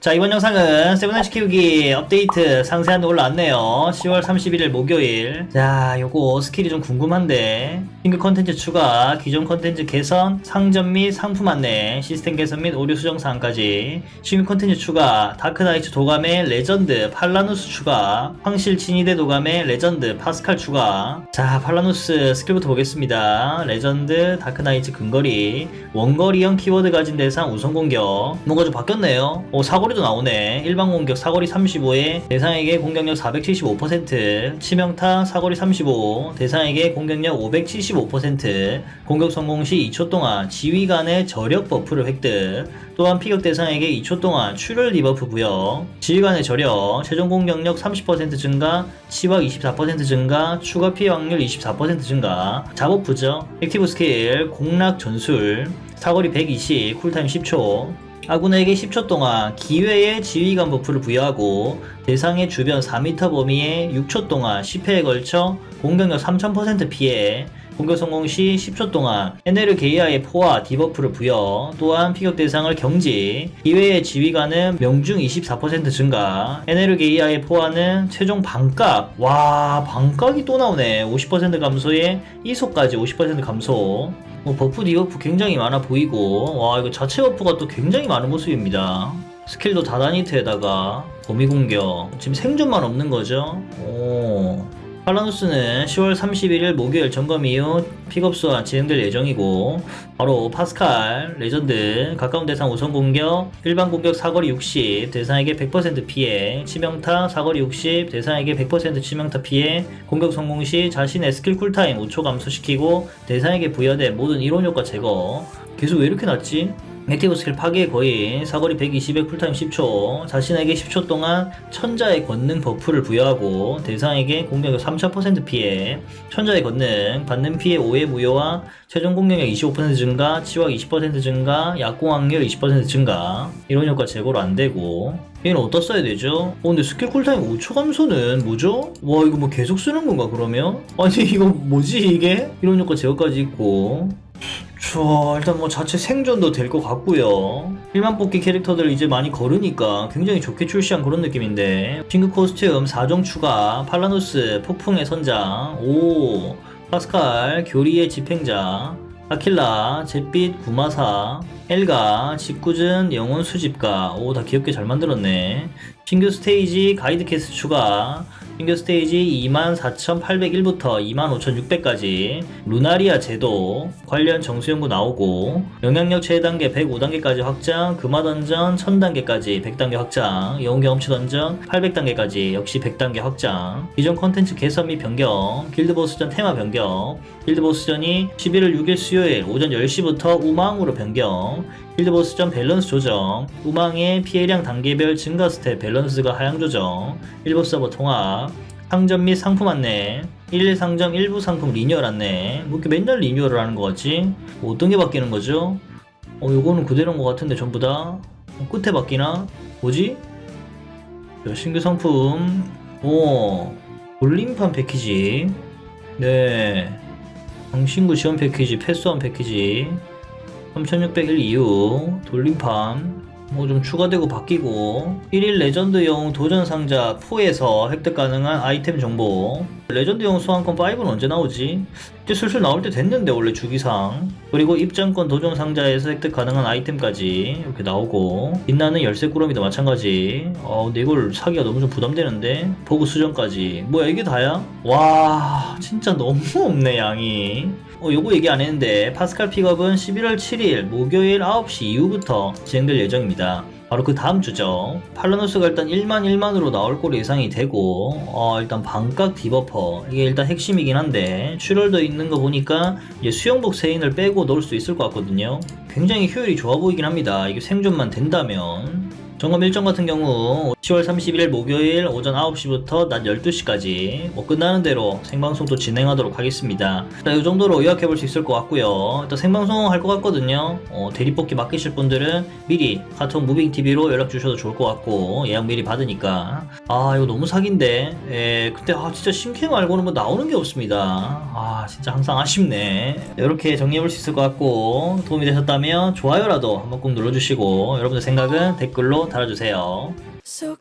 자 이번 영상은 세븐나이츠 키우기 업데이트 상세한 데 올라왔네요. 10월 31일 목요일. 자 요거 스킬이 좀 궁금한데. 신규 컨텐츠 추가 기존 컨텐츠 개선 상점 및 상품 안내 시스템 개선 및 오류 수정 사항까지. 신규 컨텐츠 추가 다크나이츠 도감의 레전드 팔라누스 추가 황실 진이대 도감의 레전드 파스칼 추가. 자 팔라누스 스킬부터 보겠습니다. 레전드 다크나이츠 근거리 원거리형 키워드 가진 대상 우선 공격. 뭔가 좀 바뀌었네요. 오 사 거리도 나오네. 일반 공격 사거리 35에 대상에게 공격력 475% 치명타 사거리 35 대상에게 공격력 575% 공격 성공 시 2초 동안 지휘관의 저력 버프를 획득 또한 피격 대상에게 2초 동안 출혈 디버프 부여 지휘관의 저력 최종 공격력 30% 증가 치확 24% 증가 추가 피해 확률 24% 증가. 잡버프죠 액티브 스킬 공락 전술 사거리 120 쿨타임 10초 아군에게 10초 동안 기회의 지휘관 버프를 부여하고 대상의 주변 4m 범위에 6초 동안 10회에 걸쳐 공격력 3000% 피해 공격 성공 시 10초 동안 에네르 게이아의 포화 디버프를 부여 또한 피격 대상을 경지. 기회의 지휘관은 명중 24% 증가. 에네르 게이아의 포화는 최종 반각 와 반각이 또 나오네. 50% 감소에 이속까지 50% 감소. 뭐 버프 디버프 굉장히 많아 보이고. 와 이거 자체 버프가 또 굉장히 많은 모습입니다. 스킬도 다다니트에다가 범위 공격. 지금 생존만 없는 거죠? 오 팔라누스는 10월 31일 목요일 점검 이후 픽업 수와 진행될 예정이고 바로 파스칼 레전드 가까운 대상 우선 공격 일반 공격 사거리 60 대상에게 100% 피해 치명타 사거리 60 대상에게 100% 치명타 피해 공격 성공 시 자신의 스킬 쿨타임 5초 감소시키고 대상에게 부여된 모든 이론 효과 제거 계속 왜 이렇게 낮지? 액티브 스킬 파괴의 거인 사거리 120에 쿨타임 10초 자신에게 10초 동안 천자의 권능 버프를 부여하고 대상에게 공격력 3000% 피해 천자의 권능 받는 피해 5의 무효와 최종 공격력 25% 증가 치확 20% 증가 약공 확률 20% 증가 이런 효과 제거로 안되고 얘는 어디다 써야 되죠? 어 근데 스킬 쿨타임 5초 감소는 뭐죠? 와 이거 뭐 계속 쓰는 건가 그러면? 아니 이거 뭐지 이게? 이런 효과 제거까지 있고 저 일단 뭐 자체 생존도 될 것 같고요. 일반 뽑기 캐릭터들 이제 많이 거르니까 굉장히 좋게 출시한 그런 느낌인데. 핑크 코스튬 4종 추가 팔라누스 폭풍의 선장 오. 파스칼 교리의 집행자 아킬라 잿빛 구마사 엘가 직구준 영혼 수집가. 오 다 귀엽게 잘 만들었네. 신규 스테이지 가이드 캐스 추가 신규 스테이지 24,801부터 25,600까지. 루나리아 제도 관련 정수연구 나오고 영향력 최단계 105단계까지 확장 금화 던전 1000단계까지 100단계 확장 영웅 경험치 던전 800단계까지 역시 100단계 확장. 기존 컨텐츠 개선 및 변경 길드보스전 테마 변경 길드보스전이 11월 6일 수요일 오전 10시부터 우망으로 변경 필드보스 전 밸런스 조정, 우망의 피해량 단계별 증가 스텝 밸런스가 하향 조정, 일부 서버 통합, 상점 및 상품 안내, 1일 상점 일부 상품 리뉴얼 안내, 뭐 이렇게 맨날 리뉴얼을 하는 거 같지? 뭐 어떤 게 바뀌는 거죠? 어, 요거는 그대로인 것 같은데 전부 다? 어, 끝에 바뀌나? 뭐지? 자, 신규 상품, 오, 돌림판 패키지, 네, 장신구 지원 패키지, 패스원 패키지, 3601 이후 돌림판 뭐 좀 추가되고 바뀌고. 1일 레전드 용 도전 상자 4에서 획득 가능한 아이템 정보. 레전드 용 소환권 5는 언제 나오지? 이제 슬슬 나올 때 됐는데 원래 주기상. 그리고 입장권 도전 상자에서 획득 가능한 아이템까지 이렇게 나오고. 빛나는 열쇠 꾸러미도 마찬가지. 어 근데 이걸 사기가 너무 좀 부담되는데. 보고 수정까지. 뭐야 이게 다야? 와 진짜 너무 없네 양이. 어, 요거 얘기 안 했는데 파스칼 픽업은 11월 7일 목요일 9시 이후부터 진행될 예정입니다. 바로 그 다음 주죠. 팔라노스가 일단 1만 1만으로 나올 거로 예상이 되고 어, 일단 반각 디버퍼 이게 일단 핵심이긴 한데 출혈도 있는 거 보니까 이제 수영복 세인을 빼고 넣을 수 있을 것 같거든요. 굉장히 효율이 좋아 보이긴 합니다. 이게 생존만 된다면 점검 일정 같은 경우 10월 30일 목요일 오전 9시부터 낮 12시까지 뭐 끝나는 대로 생방송도 진행하도록 하겠습니다. 자, 이 정도로 요약해 볼 수 있을 것 같고요. 일단 생방송 할 것 같거든요. 어, 대리뽑기 맡기실 분들은 미리 카톡 무빙TV로 연락 주셔도 좋을 것 같고 예약 미리 받으니까 아 이거 너무 사기인데 예, 근데 아 진짜 심캐 말고는 뭐 나오는 게 없습니다. 아 진짜 항상 아쉽네. 이렇게 정리해 볼 수 있을 것 같고 도움이 되셨다면 보셨다면 좋아요라도 한번 꾹 눌러주시고 여러분들 생각은 댓글로 달아주세요. So